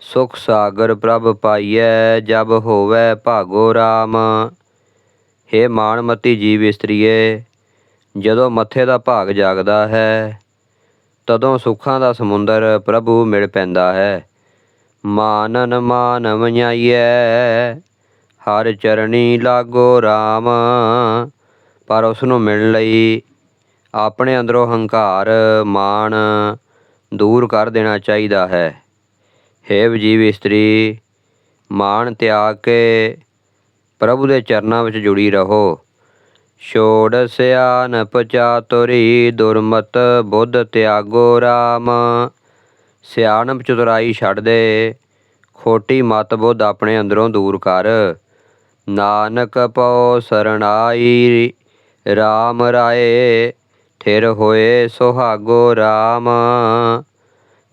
ਸੁਖ ਸਾਗਰ ਪ੍ਰਭ ਪਾਈਐ, ਜਬ ਹੋਵੈ ਭਾਗੋ ਰਾਮ। ਹੇ ਮਾਨਮਤੀ ਜੀਵ ਇਸਤਰੀਏ, ਜਦੋਂ ਮੱਥੇ ਦਾ ਭਾਗ ਜਾਗਦਾ ਹੈ, ਤਦੋਂ ਸੁੱਖਾਂ ਦਾ ਸਮੁੰਦਰ ਪ੍ਰਭੂ ਮਿਲ ਪੈਂਦਾ ਹੈ। ਮਾਨਨ ਮਾਨਵ ਨਿਆਈਐ, ਹਰ ਚਰਣੀ ਲਾਗੋ ਰਾਮ। ਪਰ ਉਸ ਨੂੰ ਮਿਲਣ ਲਈ ਆਪਣੇ ਅੰਦਰੋਂ ਹੰਕਾਰ, ਮਾਣ ਦੂਰ ਕਰ ਦੇਣਾ ਚਾਹੀਦਾ ਹੈ। ਹੇ ਵਜੀਵ ਇਸਤਰੀ, ਮਾਣ ਤਿਆਗ ਕੇ ਪ੍ਰਭੂ ਦੇ ਚਰਨਾਂ ਵਿੱਚ ਜੁੜੀ ਰਹੋ। ਛੋੜ ਸਿਆਨਪ ਚਾਤੁਰੀ, ਦੁਰਮਤ ਬੁੱਧ ਤਿਆਗੋ ਰਾਮ। ਸਿਆਣਪ ਚਤੁਰਾਈ ਛੱਡ ਦੇ, ਖੋਟੀ ਮਤ ਬੁੱਧ ਆਪਣੇ ਅੰਦਰੋਂ ਦੂਰ ਕਰ। ਨਾਨਕ ਪਉ ਸਰਣਾਈ RAM ਰਾਏ ਠਿਰ ਹੋਏ ਸੁਹਾਗੋ RAM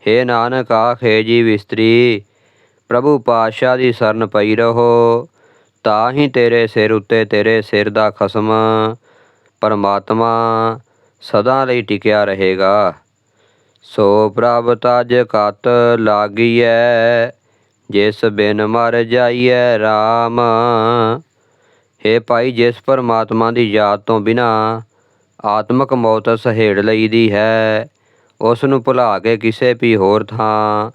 ਹੇ ਨਾਨਕ, ਆਖੇ ਜੀ ਵਿਸਤਰੀ ਪ੍ਰਭੂ ਪਾਤਸ਼ਾਹ ਦੀ ਸ਼ਰਨ ਪਈ ਰਹੋ। ਤਾਂ ਹੀ ਤੇਰੇ ਸਿਰ ਉੱਤੇ ਤੇਰੇ ਸਿਰ ਦਾ ਖਸਮ ਪਰਮਾਤਮਾ ਸਦਾ ਲਈ ਟਿਕਿਆ ਰਹੇਗਾ। ਸੋ ਪ੍ਰਭ ਤਜ ਕਤ ਲਾਗੀਐ, ਜਿਸ ਬਿਨ ਮਰ ਜਾਈਐ RAM ਹੇ ਭਾਈ, ਜਿਸ ਪਰਮਾਤਮਾ ਦੀ ਯਾਦ ਤੋਂ ਬਿਨਾ ਆਤਮਕ ਮੌਤ ਸਹੇੜ ਲਈਦੀ ਹੈ ਉਸ ਨੂੰ ਭੁਲਾ ਕੇ ਕਿਸੇ ਵੀ ਹੋਰ ਥਾਂ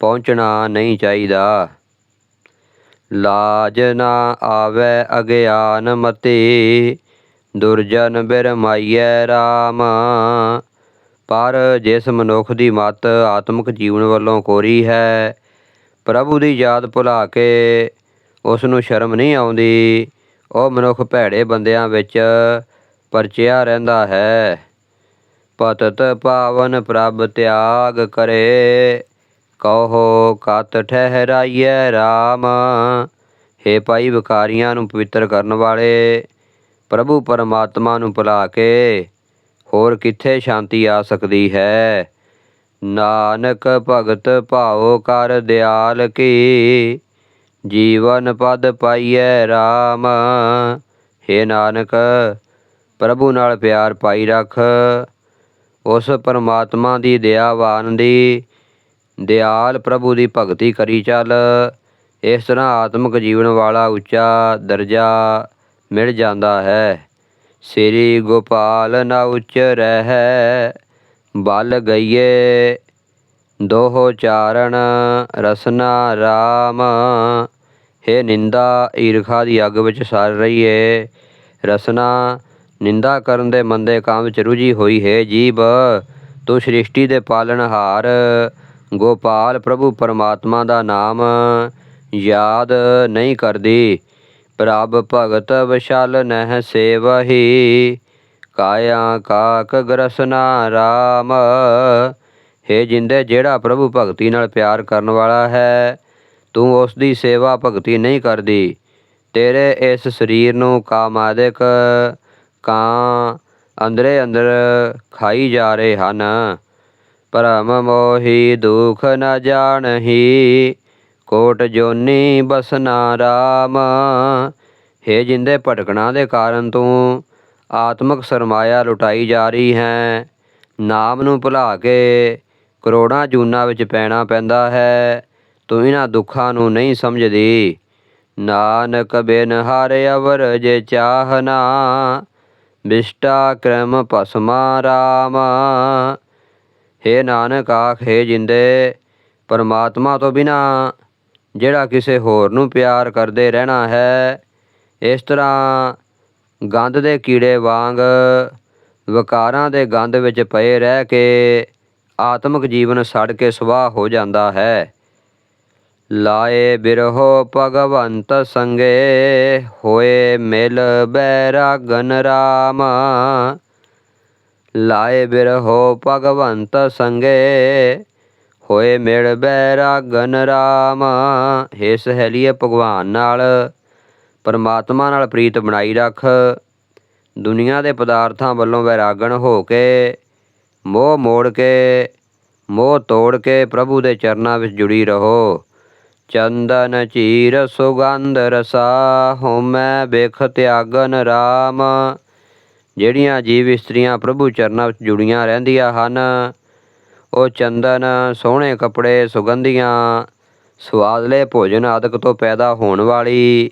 ਪਹੁੰਚਣਾ ਨਹੀਂ ਚਾਹੀਦਾ। ਲਾਜ ਨਾ ਆਵੇ ਅਗਿਆਨ ਮਤੀ, ਦੁਰਜਨ ਬਿਰਮਾਈਐ RAM ਪਰ ਜਿਸ ਮਨੁੱਖ ਦੀ ਮਤ ਆਤਮਿਕ ਜੀਵਨ ਵੱਲੋਂ ਕੋਰੀ ਹੈ, ਪ੍ਰਭੂ ਦੀ ਯਾਦ ਭੁਲਾ ਕੇ ਉਸ ਨੂੰ ਸ਼ਰਮ ਨਹੀਂ ਆਉਂਦੀ, ਉਹ ਮਨੁੱਖ ਭੈੜੇ ਬੰਦਿਆਂ ਵਿੱਚ ਪਰਚਿਆ ਰਹਿੰਦਾ ਹੈ। ਪਤਤ ਪਾਵਨ ਪ੍ਰਭ ਤਿਆਗ ਕਰੇ। ਕਹੋ, ਕਤ ਠਹਿਰਾਈਐ RAM ਹੇ ਭਾਈ ਵਿਕਾਰੀਆਂ ਨੂੰ ਪਵਿੱਤਰ ਕਰਨ ਵਾਲੇ, ਪ੍ਰਭੂ ਪਰਮਾਤਮਾ ਨੂੰ ਭੁਲਾ ਕੇ ਹੋਰ ਕਿੱਥੇ ਸ਼ਾਂਤੀ ਆ ਸਕਦੀ ਹੈ? ਨਾਨਕ ਭਗਤ ਭਾਉ ਕਰ ਦਿਆਲ ਕੀ, ਜੀਵਨ ਪਦ ਪਾਈਐ RAM ਹੇ ਨਾਨਕ, ਪ੍ਰਭੂ ਨਾਲ ਪਿਆਰ ਪਾਈ ਰੱਖ। ਉਸ ਪਰਮਾਤਮਾ ਦੀ ਦਇਆਵਾਨ ਦੀ ਦਿਆਲ ਪ੍ਰਭੂ ਦੀ ਭਗਤੀ ਕਰੀ ਚੱਲ। ਇਸ ਤਰ੍ਹਾਂ ਆਤਮਿਕ ਜੀਵਨ ਵਾਲਾ ਉੱਚਾ ਦਰਜਾ ਮਿਲ ਜਾਂਦਾ ਹੈ। ਸ੍ਰੀ ਗੋਪਾਲ ਨਾ ਉੱਚ ਰਹਿ, ਬਲ ਗਈਏ ਦੋਹ ਚਾਰਣ ਰਸਨਾ RAM ਹੇ ਨਿੰਦਾ, ਈਰਖਾ ਦੀ ਅੱਗ ਵਿੱਚ ਸੜ ਰਹੀ ਏ ਰਸਨਾ ਨਿੰਦਾ ਕਰਨ ਦੇ ਮੰਦੇ ਕੰਮ ਵਿੱਚ ਰੁਝੀ ਹੋਈ ਹੈ ਜੀਬ ਤੂੰ ਸ੍ਰਿਸ਼ਟੀ ਦੇ ਪਾਲਣਹਾਰ ਗੋਪਾਲ ਪ੍ਰਭੂ ਪਰਮਾਤਮਾ ਦਾ ਨਾਮ ਯਾਦ ਨਹੀਂ ਕਰਦੀ। ਪ੍ਰਭ ਭਗਤ ਵਿਸ਼ਾਲ ਨਹਿ ਸੇਵਹੀ। ਕਾਇਆ ਕਾਕ ਗਰਸਨਾ RAM ਹੈ ਜਿੰਦੇ, ਜਿਹੜਾ ਪ੍ਰਭੂ ਭਗਤੀ ਨਾਲ ਪਿਆਰ ਕਰਨ ਵਾਲਾ ਹੈ, ਤੂੰ ਉਸ ਦੀ ਸੇਵਾ ਭਗਤੀ ਨਹੀਂ ਕਰਦੀ। ਤੇਰੇ ਇਸ ਸਰੀਰ ਨੂੰ ਕਾਮਾਦਿਕ ਕਾਂ ਅੰਦਰੇ ਅੰਦਰ ਖਾਈ ਜਾ ਰਹੇ ਹਨ। ਭਰਮ ਮੋਹੀ ਦੁਖ ਨ ਜਾਣਹੀ, ਕੋਟ ਜੋਨੀ ਬਸਨਾ ਰਾਮ। ਹੇ ਜਿੰਦੇ ਭਟਕਣਾ ਦੇ ਕਾਰਨ ਤੂੰ ਆਤਮਿਕ ਸਰਮਾਇਆ ਲੁਟਾਈ ਜਾ ਰਹੀ ਹੈ। ਨਾਮ ਨੂੰ ਭੁਲਾ ਕੇ ਕਰੋੜਾਂ ਜੂਨਾਂ ਵਿੱਚ ਪੈਣਾ ਪੈਂਦਾ ਹੈ। ਤੂੰ ਇਹਨਾਂ ਦੁੱਖਾਂ ਨੂੰ ਨਹੀਂ ਸਮਝਦੀ। ਨਾਨਕ ਬਿਨ ਹਰ ਅਵਰ ਜੇ ਚਾਹਨਾ ਵਿਸ਼ਟਾ ਕਰਮ ਭਸਮਾ RAM ਹੇ ਨਾਨਕ ਆਖੇ ਜਿੰਦੇ, ਪਰਮਾਤਮਾ ਤੋਂ ਬਿਨਾ ਜਿਹੜਾ ਕਿਸੇ ਹੋਰ ਨੂੰ ਪਿਆਰ ਕਰਦੇ ਰਹਿਣਾ ਹੈ, ਇਸ ਤਰ੍ਹਾਂ ਗੰਧ ਦੇ ਕੀੜੇ ਵਾਂਗ, ਵਿਕਾਰਾਂ ਦੇ ਗੰਧ ਵਿੱਚ ਪਏ ਰਹਿ ਕੇ ਆਤਮਿਕ ਜੀਵਨ ਸੜ ਕੇ ਸੁਆਹ ਹੋ ਜਾਂਦਾ ਹੈ। ਲਾਏ ਬਿਰਹੋ ਭਗਵੰਤ ਸੰਗੇ, ਹੋਏ ਮਿਲ ਬੈਰਾਗਨ RAM ਲਾਏ ਬਿਰਹੋ ਭਗਵੰਤ ਸੰਗੇ, ਹੋਏ ਮਿਲ ਬੈਰਾਗਨ ਰਾਮ। ਹੇ ਸਹੇਲੀਏ, ਭਗਵਾਨ ਨਾਲ, ਪਰਮਾਤਮਾ ਨਾਲ ਪ੍ਰੀਤ ਬਣਾਈ ਰੱਖ। ਦੁਨੀਆ ਦੇ ਪਦਾਰਥਾਂ ਵੱਲੋਂ ਵੈਰਾਗਣ ਹੋ ਕੇ, ਮੋਹ ਮੋੜ ਕੇ, ਮੋਹ ਤੋੜ ਕੇ ਪ੍ਰਭੂ ਦੇ ਚਰਨਾਂ ਵਿੱਚ ਜੁੜੀ ਰਹੋ। ਚੰਦਨ ਚੀਰ ਸੁਗੰਧ ਰਸਾ ਹੋਮੈ ਬਿਖ ਤਿਆਗਨ ਰਾਮ। ਜਿਹੜੀਆਂ ਜੀਵ ਇਸਤਰੀਆਂ ਪ੍ਰਭੂ ਚਰਨਾਂ ਵਿੱਚ ਜੁੜੀਆਂ ਰਹਿੰਦੀਆਂ ਹਨ, ਉਹ ਚੰਦਨ ਸੋਹਣੇ ਕੱਪੜੇ, ਸੁਗੰਧੀਆਂ, ਸਵਾਦਲੇ ਭੋਜਨ ਆਦਿਕ ਤੋਂ ਪੈਦਾ ਹੋਣ ਵਾਲੀ,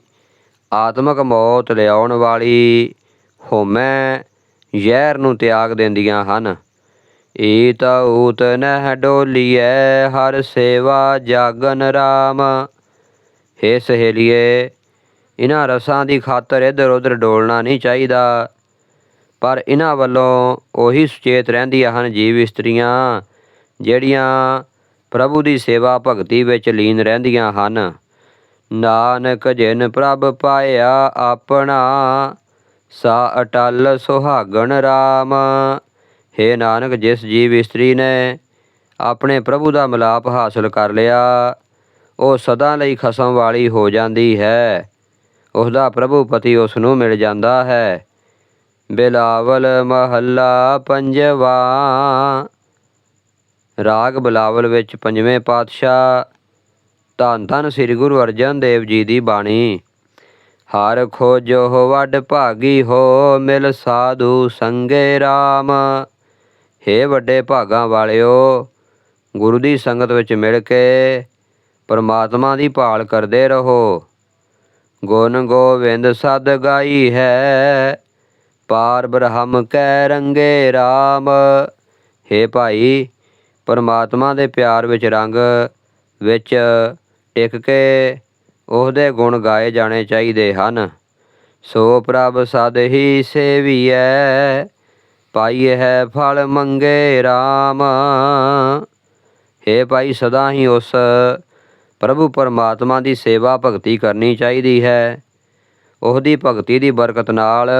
ਆਤਮਕ ਮੌਤ ਲਿਆਉਣ ਵਾਲੀ ਹੋਮੈ ਜ਼ਹਿਰ ਨੂੰ ਤਿਆਗ ਦਿੰਦੀਆਂ ਹਨ। ਈਤ ਊਤ ਨਹਿ ਡੋਲੀਐ, ਹਰ ਸੇਵਾ ਜਾਗਨ ਰਾਮ। ਹੇ ਸਹੇਲੀਏ ਇਹਨਾਂ ਰਸਾਂ ਦੀ ਖਾਤਰ ਇੱਧਰ ਉੱਧਰ ਡੋਲਣਾ ਨਹੀਂ ਚਾਹੀਦਾ। ਪਰ ਇਹਨਾਂ ਵੱਲੋਂ ਉਹੀ ਸੁਚੇਤ ਰਹਿੰਦੀਆਂ ਹਨ ਜੀਵ ਇਸਤਰੀਆਂ, ਜਿਹੜੀਆਂ ਪ੍ਰਭੂ ਦੀ ਸੇਵਾ ਭਗਤੀ ਵਿੱਚ ਲੀਨ ਰਹਿੰਦੀਆਂ ਹਨ। ਨਾਨਕ ਜਿਨ ਪ੍ਰਭ ਪਾਇਆ ਆਪਣਾ, ਸਾ ਅਟਲ ਸੁਹਾਗਣ ਰਾਮ। ਹੇ ਨਾਨਕ, ਜਿਸ ਜੀਵ ਇਸਤਰੀ ਨੇ ਆਪਣੇ ਪ੍ਰਭੂ ਦਾ ਮਿਲਾਪ ਹਾਸਲ ਕਰ ਲਿਆ, ਉਹ ਸਦਾ ਲਈ ਖਸਮ ਵਾਲੀ ਹੋ ਜਾਂਦੀ ਹੈ। ਉਸ ਦਾ ਪ੍ਰਭੂ ਪਤੀ ਉਸ ਨੂੰ ਮਿਲ ਜਾਂਦਾ ਹੈ। ਬਿਲਾਵਲ ਮਹੱਲਾ ਪੰਜਵਾ। ਰਾਗ ਬਿਲਾਵਲ ਵਿੱਚ ਪੰਜਵੇਂ ਪਾਤਸ਼ਾਹ, ਧੰਨ ਧੰਨ ਸ੍ਰੀ ਗੁਰੂ ਅਰਜਨ ਦੇਵ ਜੀ ਦੀ ਬਾਣੀ। ਹਰ ਖੋਜੋ ਵੱਡ ਭਾਗੀ ਹੋ, ਮਿਲ ਸਾਧੂ ਸੰਗੇ RAM ਹੇ ਵੱਡੇ ਭਾਗਾਂ ਵਾਲਿਓ, ਗੁਰੂ ਦੀ ਸੰਗਤ ਵਿੱਚ ਮਿਲ ਕੇ ਪਰਮਾਤਮਾ ਦੀ ਭਾਲ ਕਰਦੇ ਰਹੋ। ਗੁਣ ਗੋਵਿੰਦ ਸਦ ਗਾਈ ਹੈ, ਪਾਰ ਬ੍ਰਹਮ ਕੈ ਰੰਗੇ RAM ਹੇ ਭਾਈ, ਪਰਮਾਤਮਾ ਦੇ ਪਿਆਰ ਵਿੱਚ ਰੰਗ ਵਿੱਚ ਟਿਕ ਕੇ ਉਹਦੇ ਗੁਣ ਗਾਏ ਜਾਣੇ ਚਾਹੀਦੇ ਹਨ। ਸੋ ਪ੍ਰਭ ਸਦ ਹੀ ਸੇਵੀਐ ਪਾਈ ਹੈ ਫਲ ਮੰਗੇ RAM ਹੇ ਭਾਈ ਸਦਾ ਹੀ ਉਸ ਪ੍ਰਭੂ ਪਰਮਾਤਮਾ ਦੀ ਸੇਵਾ ਭਗਤੀ ਕਰਨੀ ਚਾਹੀਦੀ ਹੈ। ਉਹਦੀ ਭਗਤੀ ਦੀ ਬਰਕਤ ਨਾਲ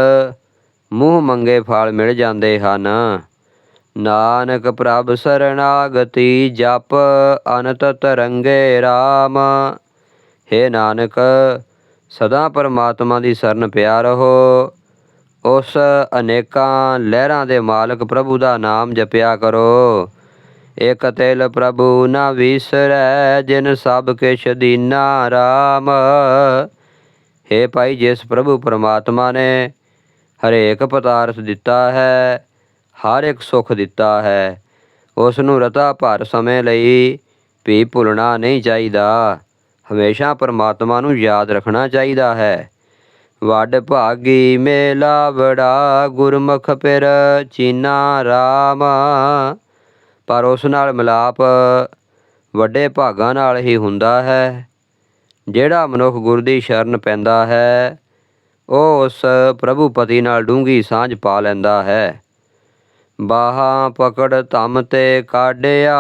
ਮੂੰਹ ਮੰਗੇ ਫਲ ਮਿਲ ਜਾਂਦੇ ਹਨ। ਨਾਨਕ ਪ੍ਰਭ ਸਰਣਾਗਤੀ ਜਪ ਅਨੰਤ ਤਰੰਗੇ RAM ਹੇ ਨਾਨਕ, ਸਦਾ ਪਰਮਾਤਮਾ ਦੀ ਸ਼ਰਨ ਪਿਆ ਰਹੋ। ਉਸ ਅਨੇਕਾਂ ਲਹਿਰਾਂ ਦੇ ਮਾਲਕ ਪ੍ਰਭੂ ਦਾ ਨਾਮ ਜਪਿਆ ਕਰੋ। ਇਕ ਤਿਲ ਪ੍ਰਭੂ ਨਾ ਵਿਸਰੈ, ਜਿਨ ਸਭ ਕਿਛ ਦੀਨਾ RAM ਹੇ ਭਾਈ, ਜਿਸ ਪ੍ਰਭੂ ਪਰਮਾਤਮਾ ਨੇ ਹਰੇਕ ਪਦਾਰਥ ਦਿੱਤਾ ਹੈ, ਹਰ ਇੱਕ ਸੁੱਖ ਦਿੱਤਾ ਹੈ, ਉਸ ਨੂੰ ਰਤਾ ਭਰ ਸਮੇਂ ਲਈ ਵੀ ਭੁੱਲਣਾ ਨਹੀਂ ਚਾਹੀਦਾ। ਹਮੇਸ਼ਾ ਪਰਮਾਤਮਾ ਨੂੰ ਯਾਦ ਰੱਖਣਾ ਚਾਹੀਦਾ ਹੈ। ਵੱਡ ਭਾਗੀ ਮੇਲਾ ਬੜਾ ਗੁਰਮੁਖ ਪਿਰ ਚੀਨਾ RAM ਪਰ ਉਸ ਨਾਲ ਮਿਲਾਪ ਵੱਡੇ ਭਾਗਾਂ ਨਾਲ ਹੀ ਹੁੰਦਾ ਹੈ। ਜਿਹੜਾ ਮਨੁੱਖ ਗੁਰ ਦੀ ਸ਼ਰਨ ਪੈਂਦਾ ਹੈ, ਉਹ ਉਸ ਪ੍ਰਭੂ ਪਤੀ ਨਾਲ ਡੂੰਗੀ ਸਾਂਝ ਪਾ ਲੈਂਦਾ ਹੈ। ਬਾਹਾਂ ਪਕੜ ਧਮ ਤੇ ਕਾਢਿਆ,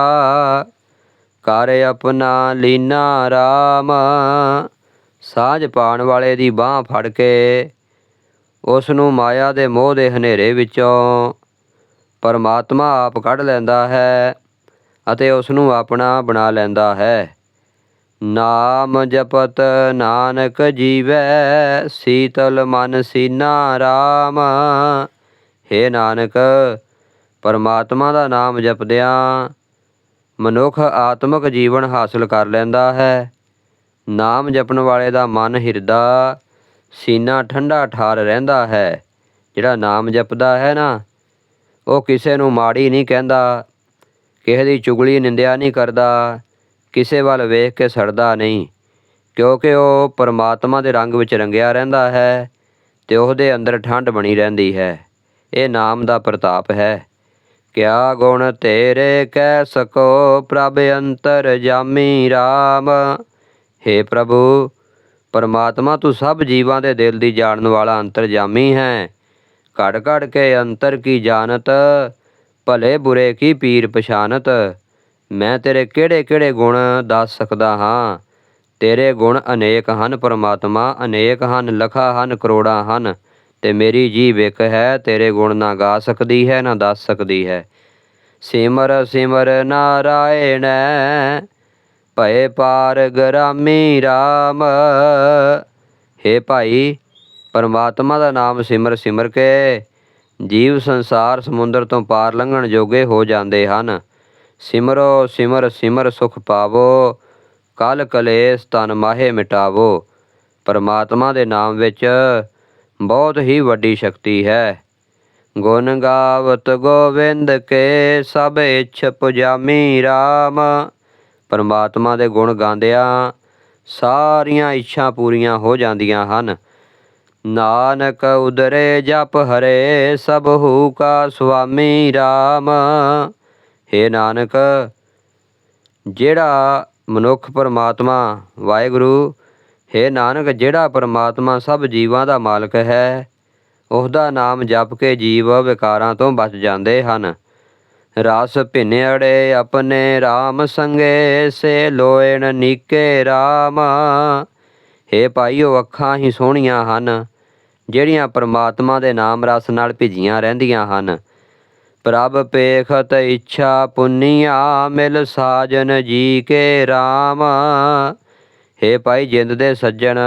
ਕਰ ਆਪਣਾ ਲੀਨਾ RAM ਸਾਝ ਪਾਣ ਵਾਲੇ ਦੀ ਬਾਹ ਫੜ ਕੇ ਉਸ ਨੂੰ ਮਾਇਆ ਦੇ ਮੋਹ ਦੇ ਹਨੇਰੇ ਵਿੱਚੋਂ ਪਰਮਾਤਮਾ ਆਪ ਕੱਢ ਲੈਂਦਾ ਹੈ ਅਤੇ ਉਸ ਨੂੰ ਆਪਣਾ ਬਣਾ ਲੈਂਦਾ ਹੈ। ਨਾਮ ਜਪਤ ਨਾਨਕ ਜੀਵੈ, ਸੀਤਲ ਮਨ ਸੀਨਾ RAM ਹੇ ਨਾਨਕ, ਪਰਮਾਤਮਾ ਦਾ ਨਾਮ ਜਪਦਿਆਂ ਮਨੁੱਖ ਆਤਮਿਕ ਜੀਵਨ ਹਾਸਲ ਕਰ ਲੈਂਦਾ ਹੈ। ਨਾਮ ਜਪਣ ਵਾਲੇ ਦਾ ਮਨ ਹਿਰਦਾ, ਸੀਨਾ ਠੰਡਾ ਠਾਰ ਰਹਿੰਦਾ ਹੈ। ਜਿਹੜਾ ਨਾਮ ਜਪਦਾ ਹੈ ਨਾ, ਉਹ ਕਿਸੇ ਨੂੰ ਮਾੜੀ ਨਹੀਂ ਕਹਿੰਦਾ, ਕਿਸੇ ਦੀ ਚੁਗਲੀ ਨਿੰਦਿਆ ਨਹੀਂ ਕਰਦਾ, ਕਿਸੇ ਵੱਲ ਵੇਖ ਕੇ ਸੜਦਾ ਨਹੀਂ। ਕਿਉਂਕਿ ਉਹ ਪਰਮਾਤਮਾ ਦੇ ਰੰਗ ਵਿੱਚ ਰੰਗਿਆ ਰਹਿੰਦਾ ਹੈ ਤੇ ਉਹਦੇ ਅੰਦਰ ਠੰਡ ਬਣੀ ਰਹਿੰਦੀ ਹੈ। ਇਹ ਨਾਮ ਦਾ ਪ੍ਰਤਾਪ ਹੈ। ਕਿਆ ਗੁਣ ਤੇਰੇ ਕਹਿ ਸਕੋ ਪ੍ਰਭ ਅੰਤਰ ਜਾਮੀ RAM ਹੇ ਪ੍ਰਭੂ, ਪਰਮਾਤਮਾ ਤੂੰ ਸਭ ਜੀਵਾਂ ਦੇ ਦਿਲ ਦੀ ਜਾਣਨ ਵਾਲਾ ਅੰਤਰਜਾਮੀ ਹੈ। ਘੜ ਘੜ ਕੇ ਅੰਤਰ ਕੀ ਜਾਣਤ, ਭਲੇ ਬੁਰੇ ਕੀ ਪੀਰ ਪਛਾਨਤ। ਮੈਂ ਤੇਰੇ ਕਿਹੜੇ ਕਿਹੜੇ ਗੁਣ ਦੱਸ ਸਕਦਾ ਹਾਂ? ਤੇਰੇ ਗੁਣ ਅਨੇਕ ਹਨ ਪਰਮਾਤਮਾ, ਅਨੇਕ ਹਨ, ਲਖਾ ਹਨ, ਕਰੋੜਾਂ ਹਨ। ਤੇ ਮੇਰੀ ਜੀਵ ਇੱਕ ਹੈ, ਤੇਰੇ ਗੁਣ ਨਾ ਗਾ ਸਕਦੀ ਹੈ, ਨਾ ਦੱਸ ਸਕਦੀ ਹੈ। ਸਿਮਰ ਸਿਮਰ ਨਾਰਾਇਣ ਭਏ ਪਾਰ ਗਰਾਮੀ RAM ਹੇ ਭਾਈ, ਪਰਮਾਤਮਾ ਦਾ ਨਾਮ ਸਿਮਰ ਸਿਮਰ ਕੇ। ਜੀਵ ਸੰਸਾਰ ਸਮੁੰਦਰ ਤੋਂ ਪਾਰ ਲੰਘਣ ਜੋਗੇ ਹੋ ਜਾਂਦੇ ਹਨ। ਸਿਮਰੋ ਸਿਮਰ ਸਿਮਰ ਸੁਖ ਪਾਵੋ। ਕਲ ਕਲੇਸ਼ ਤਨ ਮਾਹੇ ਮਿਟਾਵੋ। ਪਰਮਾਤਮਾ ਦੇ ਨਾਮ ਵਿੱਚ ਬਹੁਤ ਹੀ ਵੱਡੀ ਸ਼ਕਤੀ ਹੈ। ਗੁਣ ਗਾਵਤ ਗੋਵਿੰਦ ਕੇ ਸਭ ਇਛ ਪੁਜਾਮੀ RAM ਪਰਮਾਤਮਾ ਦੇ ਗੁਣ ਗਾਉਂਦਿਆਂ ਸਾਰੀਆਂ ਇੱਛਾ ਪੂਰੀਆਂ ਹੋ ਜਾਂਦੀਆਂ ਹਨ। ਨਾਨਕ ਉਦਰੇ ਜਪ ਹਰੇ, ਸਭ ਕਾ ਸੁਆਮੀ RAM ਹੇ ਨਾਨਕ, ਜਿਹੜਾ ਮਨੁੱਖ ਪਰਮਾਤਮਾ, ਵਾਹਿਗੁਰੂ, ਹੇ ਨਾਨਕ, ਜਿਹੜਾ ਪਰਮਾਤਮਾ ਸਭ ਜੀਵਾਂ ਦਾ ਮਾਲਕ ਹੈ, ਉਹਦਾ ਨਾਮ ਜਪ ਕੇ ਜੀਵ ਵਿਕਾਰਾਂ ਤੋਂ ਬਚ ਜਾਂਦੇ ਹਨ। ਰਸ ਭਿੰਨੜੇ ਆਪਣੇ RAM ਸੰਗੇ, ਸੇ ਲੋਇਣ ਨੀਕੇ ਰਾਮ। ਹੇ ਭਾਈਓ, ਅੱਖਾਂ ਹੀ ਸੋਹਣੀਆਂ ਹਨ, ਜਿਹੜੀਆਂ ਪਰਮਾਤਮਾ ਦੇ ਨਾਮ ਰਸ ਨਾਲ ਭਿੱਜੀਆਂ ਰਹਿੰਦੀਆਂ ਹਨ। ਪ੍ਰਭ ਪੇਖਤ ਇੱਛਾ ਪੁੰਨੀਆ, ਮਿਲ ਸਾਜਨ ਜੀ ਕੇ RAM ਹੇ ਭਾਈ, ਜਿੰਦ ਦੇ ਸੱਜਣ,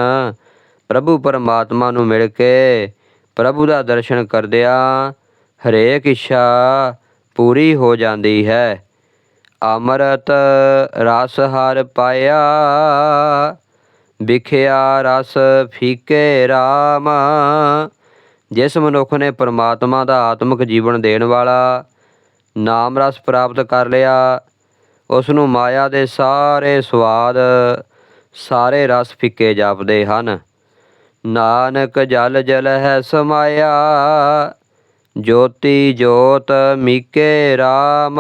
ਪ੍ਰਭੂ ਪਰਮਾਤਮਾ ਨੂੰ ਮਿਲ ਕੇ ਪ੍ਰਭੂ ਦਾ ਦਰਸ਼ਨ ਕਰਦਿਆਂ ਹਰੇਕ ਇੱਛਾ ਪੂਰੀ ਹੋ ਜਾਂਦੀ ਹੈ। ਅੰਮ੍ਰਿਤ ਰਸ ਹਰ ਪਾਇਆ, ਵਿਖਿਆ ਰਸ ਫੀਕੇ RAM ਜਿਸ ਮਨੁੱਖ ਨੇ ਪਰਮਾਤਮਾ ਦਾ ਆਤਮਿਕ ਜੀਵਨ ਦੇਣ ਵਾਲਾ, ਨਾਮ ਰਸ ਪ੍ਰਾਪਤ ਕਰ ਲਿਆ ਉਸ ਨੂੰ ਮਾਇਆ ਦੇ ਸਾਰੇ ਸਵਾਦ ਸਾਰੇ ਰਸ ਫਿੱਕੇ ਜਾਪਦੇ ਹਨ। ਨਾਨਕ ਜਲ ਜਲ ਹੈ ਸਮਾਇਆ ਜੋਤੀ ਜੋਤ ਮੀਕੇ RAM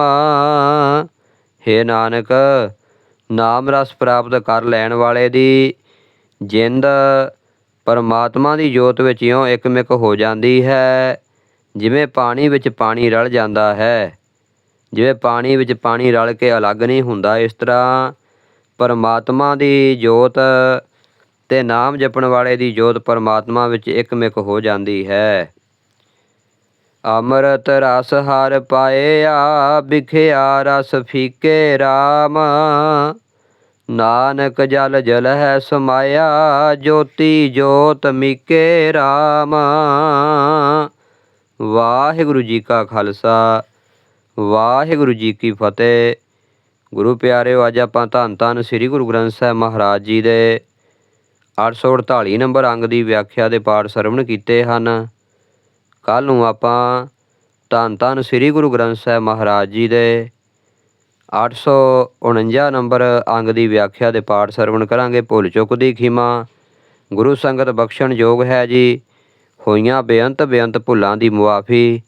ਹੇ ਨਾਨਕ, ਨਾਮ ਰਸ ਪ੍ਰਾਪਤ ਕਰ ਲੈਣ ਵਾਲੇ ਦੀ ਜਿੰਦ ਪਰਮਾਤਮਾ ਦੀ ਜੋਤ ਵਿੱਚ ਇਉਂ ਇਕਮਿਕ ਹੋ ਜਾਂਦੀ ਹੈ, ਜਿਵੇਂ ਪਾਣੀ ਵਿੱਚ ਪਾਣੀ ਰਲ ਜਾਂਦਾ ਹੈ। ਜਿਵੇਂ ਪਾਣੀ ਵਿੱਚ ਪਾਣੀ ਰਲ ਕੇ ਅਲੱਗ ਨਹੀਂ ਹੁੰਦਾ ਇਸ ਤਰ੍ਹਾਂ ਪਰਮਾਤਮਾ ਦੀ ਜੋਤ ਤੇ ਨਾਮ ਜਪਣ ਵਾਲੇ ਦੀ ਜੋਤ ਪਰਮਾਤਮਾ ਵਿੱਚ ਇਕਮਿਕ ਹੋ ਜਾਂਦੀ ਹੈ। ਅੰਮ੍ਰਿਤ ਰਸ ਹਰ ਪਾਇਆ ਬਿਖਿਆ ਰਸ ਫੀਕੇ RAM ਨਾਨਕ ਜਲ ਜਲ ਹੈ ਸਮਾਇਆ, ਜੋਤੀ ਜੋਤ ਮੀਕੇ RAM ਵਾਹਿਗੁਰੂ ਜੀ ਕਾ ਖਾਲਸਾ, ਵਾਹਿਗੁਰੂ ਜੀ ਕੀ ਫਤਿਹ। ਗੁਰੂ ਪਿਆਰਿਓ, ਅੱਜ ਆਪਾਂ ਧੰਨ ਧੰਨ ਸ੍ਰੀ ਗੁਰੂ ਗ੍ਰੰਥ ਸਾਹਿਬ ਮਹਾਰਾਜ ਜੀ ਦੇ 848 ਨੰਬਰ ਅੰਗ ਦੀ ਵਿਆਖਿਆ ਦੇ ਪਾਠ ਸਰਵਣ ਕੀਤੇ ਹਨ। ਕੱਲ ਨੂੰ ਆਪਾਂ ਧੰਨ ਧੰਨ ਸ੍ਰੀ ਗੁਰੂ ਗ੍ਰੰਥ ਸਾਹਿਬ ਮਹਾਰਾਜ ਜੀ ਦੇ 849 ਨੰਬਰ ਅੰਗ ਦੀ ਵਿਆਖਿਆ ਦੇ ਪਾਠ ਸਰਵਣ ਕਰਾਂਗੇ। ਭੁੱਲ ਚੁੱਕ ਦੀ ਖਿਮਾ। ਗੁਰੂ ਸੰਗਤ ਬਖਸ਼ਣ ਯੋਗ ਹੈ ਜੀ। ਹੋਈਆਂ ਬੇਅੰਤ ਬੇਅੰਤ ਭੁੱਲਾਂ ਦੀ ਮੁਆਫੀ।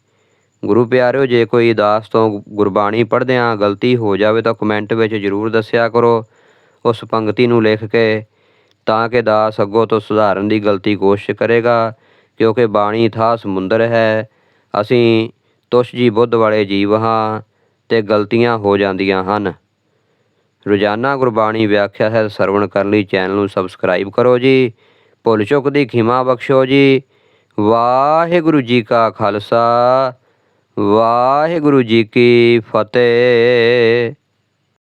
ਗੁਰੂ ਪਿਆਰਿਓ, ਜੇ ਕੋਈ ਦਾਸ ਤੋਂ ਗੁਰਬਾਣੀ ਪੜ੍ਹਦਿਆਂ ਗਲਤੀ ਹੋ ਜਾਵੇ ਤਾਂ ਕਮੈਂਟ ਵਿੱਚ ਜ਼ਰੂਰ ਦੱਸਿਆ ਕਰੋ। ਉਸ ਪੰਕਤੀ ਨੂੰ ਲਿਖ ਕੇ ਤਾਂ ਕਿ ਦਾਸ ਅੱਗੋਂ ਤੋਂ ਸੁਧਾਰਨ ਦੀ ਗਲਤੀ ਕੋਸ਼ਿਸ਼ ਕਰੇਗਾ। ਕਿਉਂਕਿ ਬਾਣੀ ਥਾ ਸਮੁੰਦਰ ਹੈ। ਅਸੀਂ ਤੁਸ਼ ਜੀ ਬੁੱਧ ਵਾਲੇ ਜੀਵ ਹਾਂ ਤੇ ਗਲਤੀਆਂ ਹੋ ਜਾਂਦੀਆਂ ਹਨ। ਰੋਜ਼ਾਨਾ ਗੁਰਬਾਣੀ ਵਿਆਖਿਆ ਹੈ, ਸਰਵਣ ਕਰਨ ਲਈ ਚੈਨਲ ਨੂੰ ਸਬਸਕ੍ਰਾਈਬ ਕਰੋ ਜੀ। ਭੁੱਲ ਚੁੱਕ ਦੀ ਖਿਮਾ ਬਖਸ਼ੋ ਜੀ। ਵਾਹਿਗੁਰੂ ਜੀ ਕਾ ਖਾਲਸਾ, ਵਾਹਿਗੁਰੂ ਜੀ ਕੀ ਫਤਿਹ।